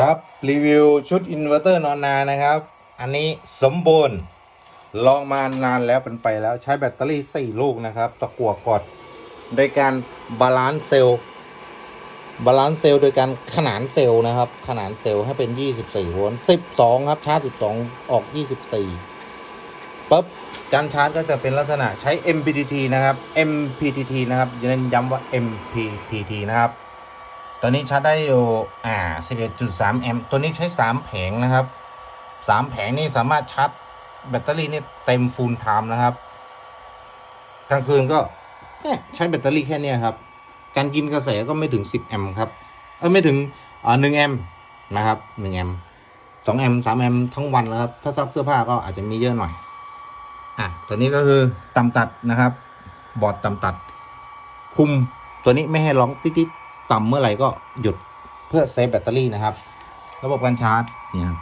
ครับ รีวิวชุดอินเวอร์เตอร์นอนนานะครับ อันนี้สมบูรณ์ลองมานานแล้วเป็นไปแล้วใช้แบตเตอรี่ 4 ลูกนะครับ ตะกั่วกดโดยการบาลานซ์เซลล์บาลานซ์เซลล์โดยการขนานเซลล์นะครับ ขนานเซลล์ให้เป็น 24 โวลต์ 12 ครับ ชาร์จ 12 ออก 24ปุ๊บการชาร์จก็จะเป็นลักษณะใช้ MPPT นะครับ MPPT นะครับย้ำว่า MPPT นะครับ ตัวนี้ชาร์จได้อยู่อ่า 11.3 แอมป์ตัวนี้ใช้ 3 แผงนะครับ 3 แผงนี่สามารถชาร์จแบตเตอรี่นี่เต็มฟูลไทม์นะครับกลางคืนก็ใช้แบตเตอรี่แค่เนี้ยครับ การกินกระแสก็ไม่ถึง 10 แอมป์ครับ เออไม่ถึงอ่า1แอมป์นะครับ1แอมป์2แอมป์3แอมป์ทั้งวันแล้วครับ ถ้าซักเสื้อผ้าก็อาจจะมีเยอะหน่อย อะ ตัวนี้ก็คือต่ำตัดนะครับ บอร์ดต่ำตัด คุมตัวนี้ไม่ให้ร้องติ๊ดๆ ต่ำเมื่อไหร่ก็หยุดเพื่อเซฟแบตเตอรี่นะครับ ระบบการชาร์จเนี่ย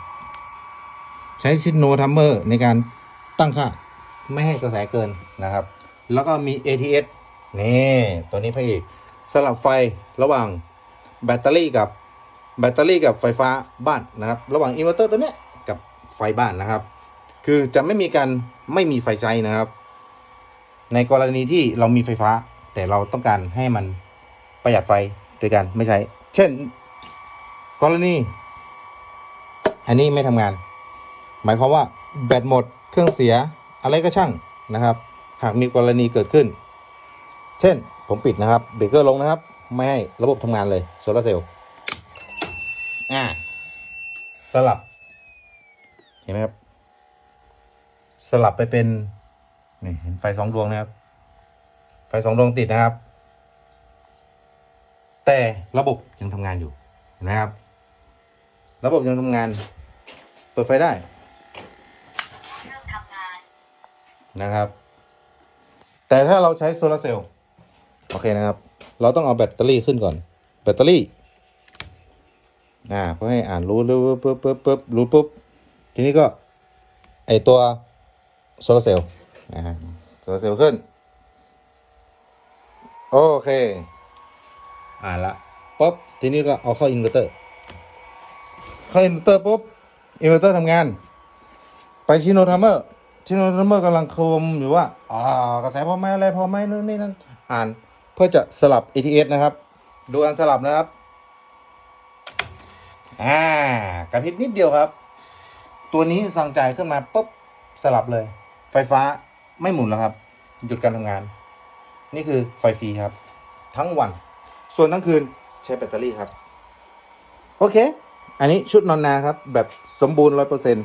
ใช้ชิดโนทัมเมอร์ในการตั้งค่าไม่ให้กระแสเกินนะครับ แล้วก็มี ATS นี่ตัวนี้พระเอกสลับไฟระหว่างแบตเตอรี่กับแบตเตอรี่กับไฟฟ้าบ้านนะครับ ระหว่างอินเวอร์เตอร์ตัวเนี้ยกับไฟบ้านนะครับ คือจะไม่มีการไม่มีไฟใช้นะครับ ในกรณีที่เรามีไฟฟ้า แต่เราต้องการให้มันประหยัดไฟ โดยการไม่ใช้ เช่น กรณี อันนี้ไม่ทำงาน หมายความว่าแบตหมดเครื่องเสียอะไรก็ช่างนะครับ หากมีกรณีเกิดขึ้น เช่นผมปิดนะครับเบรกเกอร์ลงนะครับ ไม่ให้ระบบทำงานเลยโซลาร์เซลล์อ่าสลับ เห็นไหมครับ สลับไปเป็นนี่เห็นไฟสองดวงนะครับ ไฟสองดวงติดนะครับ แต่ระบบยังทำงานอยู่เห็นไหมครับ ระบบยังทำงาน เปิดไฟได้เริ่มทำงานนะครับ แต่ถ้าเราใช้โซลาร์เซลล์โอเคนะครับ เราต้องเอาแบตเตอรี่ขึ้นก่อน แบตเตอรี่อ่าเพื่อให้อ่านรู้รู้ปุ๊บปุ๊บปุ๊บรู้ปุ๊บทีนี้ก็ไอตัวโซลาร์เซลล์นะฮะโซลาร์เซลล์ขึ้น โอเค อ่านละปุ๊บทีนี้ก็เอาเข้าอินเวอร์เตอร์ เข้าอินเวอร์เตอร์ปุ๊บอินเวอร์เตอร์ทำงาน ไปชิโนทัมเมอร์ชิโนทัมเมอร์กำลังโคมอยู่ว่าอ่ากระแสพอไหมอะไรพอไหมนู่นนี่นั่นอ่านเพื่อจะสลับ ATS นะครับ ดูการสลับนะครับอ่ากระพริบนิดเดียวครับ ตัวนี้สั่งจ่ายขึ้นมาปุ๊บสลับเลย ไฟฟ้าไม่หมุนแล้วครับ หยุดการทำงาน นี่คือไฟฟรีครับ ทั้งวัน ส่วนทั้งคืนใช้แบตเตอรี่ครับ โอเค อันนี้ชุดนอนนาครับ แบบสมบูรณ์ร้อยเปอร์เซ็นต์